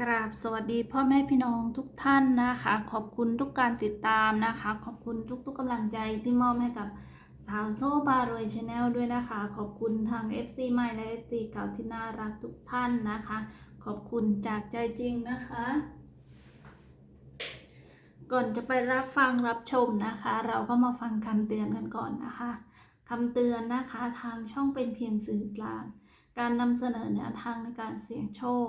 กราบสวัสดีพ่อแม่พี่น้องทุกท่านนะคะ ขอบคุณทุกการติดตามนะคะ ขอบคุณทุกๆกำลังใจที่มอบให้กับสาวโซบารวยชาแนลด้วยนะคะ ขอบคุณทาง FC ใหม่และ FC เก่าที่น่ารักทุกท่านนะคะ ขอบคุณจากใจจริงนะคะ ก่อนจะไปรับฟังรับชมนะคะ เราก็มาฟังคำเตือนกันก่อนนะคะคำเตือนนะคะทางช่องเป็นเพียงสื่อกลาง การนำเสนอแนวทางในการเสี่ยงโชค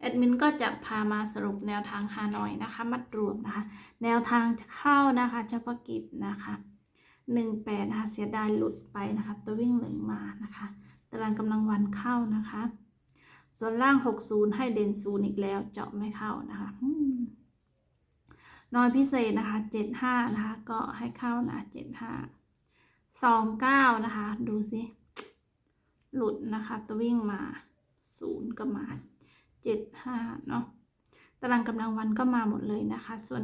แอดมินก็จะพามาสรุปแนวทางฮานอยนะคะ มัดรวมนะคะ แนวทางเข้านะคะเฉพาะกิจนะคะหนึ่งแปดนะคะเสียดายหลุดไปนะคะ ตัววิ่งหนึ่งมานะคะ ตารางกำลังวันเข้านะคะ ส่วนล่าง 60 ให้เด่นศูนย์อีกแล้วเจาะไม่เข้านะคะน้อยพิเศษนะคะ 75 นะคะ ก็ให้เข้านะ 75 29 นะคะ ดูสิ หลุดนะคะ ตัววิ่งมา 0 ก็มา 75เนาะตารางกำลังวันก็มาหมดเลยนะคะ ส่วน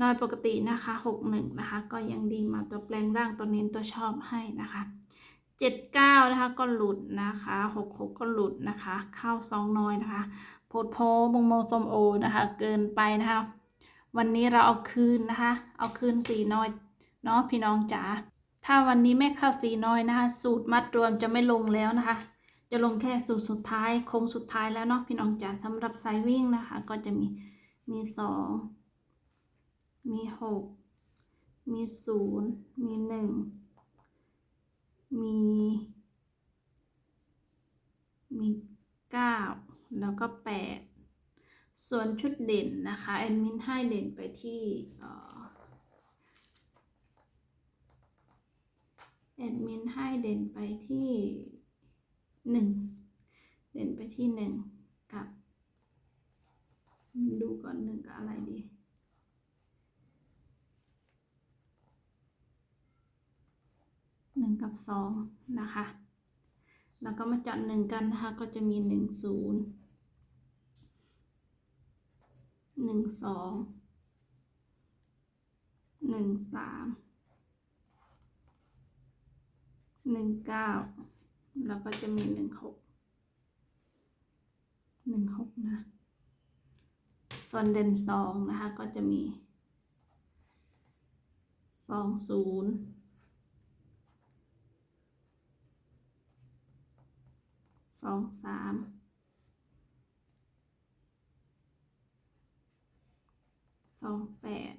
น้อยปกตินะคะ 61 นะคะ ก็ยังดีมาตัวแปลงร่างตัวเน้นตัวชอบให้นะคะ 79 นะคะก็หลุดนะคะ 66 ก็หลุดนะคะ เข้าซองน้อยนะคะโพดโพบงโมสมโอนะคะ เกินไปนะคะ วันนี้เราเอาคืนนะคะ เอาคืนสีน้อยเนาะพี่น้องจ๋าถ้าวันนี้ไม่เข้าสีน้อยนะคะ สูตรมัดรวมจะไม่ลงแล้วนะคะ จะลงแค่สูตรสุดท้ายโค้งสุดท้ายแล้วเนาะพี่น้องจ๋าสำหรับสายวิ่งนะคะ ก็จะมีมีสองมีหกมีศูนย์มีหนึ่งมีมีเก้าแล้วก็แปดส่วนชุดเด่นนะคะแอดมินให้เด่นไปที่แอดมินให้เด่นไปที่ หนึ่งเด่นไปที่หนึ่งกับ ดูก่อนหนึ่งกับอะไรดีหนึ่งกับสองนะคะ แล้วก็มาจัดหนึ่งกันนะคะ ก็จะมีหนึ่งศูนย์หนึ่งสองหนึ่งสามหนึ่งเก้า แล้วก็จะมีหนึ่งหกหนึ่งหกนะ ส่วนเด่นสองนะคะ ก็จะมีสองศูนย์สองสามสองแปด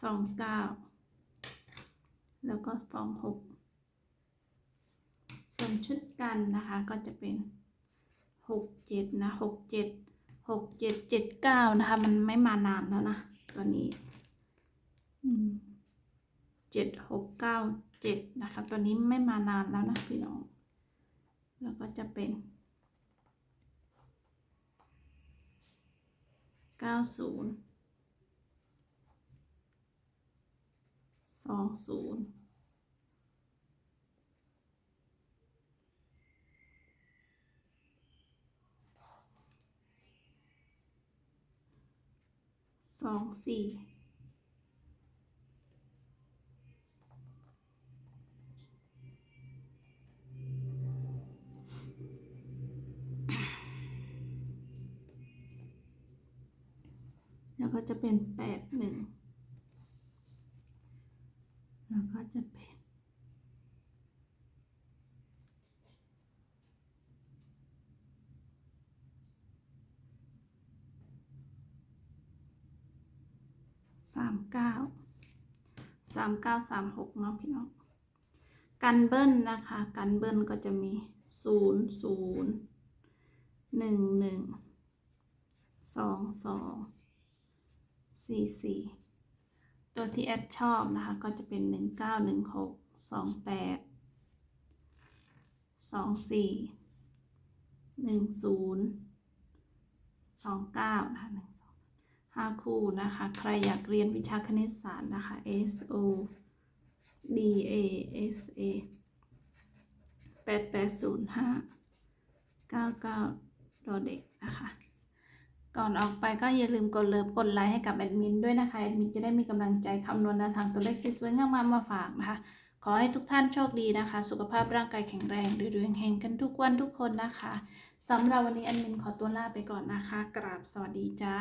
สองเก้าแล้วก็สองหก ส่วนชุดกันนะคะก็จะเป็นหกเจ็ดนะหกเจ็ดหกเจ็ดเจ็ดเก้านะคะ มันไม่มานานแล้วนะตัวนี้เจ็ดหกเก้าเจ็ดนะคะ ตัวนี้ไม่มานานแล้วนะพี่น้อง แล้วก็จะเป็นเก้าศูนย์สองศูนย์ สองสี่แล้วก็จะเป็นแปดหนึ่งแล้วก็จะเป็น สามเก้าสามเก้าสามหกเนาะพี่น้อง กันเบิ้ลนะคะ กันเบิ้ลก็จะมีศูนย์ศูนย์หนึ่งหนึ่งสองสองสี่สี่ตัวที่แอดชอบนะคะ ก็จะเป็นหนึ่งเก้าหนึ่งหกสองแปดสองสี่หนึ่งศูนย์สองเก้านะคะหนึ่งสอง ห้าคู่นะคะ ใครอยากเรียนวิชาคณิตศาสตร์นะคะ S O D A S A แปดแปดศูนย์ห้าเก้าเก้าดอเด็กนะคะ ก่อนออกไปก็อย่าลืมกดเลิฟกดไลค์ให้กับแอดมินด้วยนะคะ แอดมินจะได้มีกำลังใจคำนวณแนวทางตัวเลขสวยๆงามๆมาฝากนะคะ ขอให้ทุกท่านโชคดีนะคะ สุขภาพร่างกายแข็งแรงรวยๆเฮงๆกันทุกวันทุกคนนะคะสำหรับวันนี้แอดมินขอตัวลาไปก่อนนะคะ กราบสวัสดีจ้า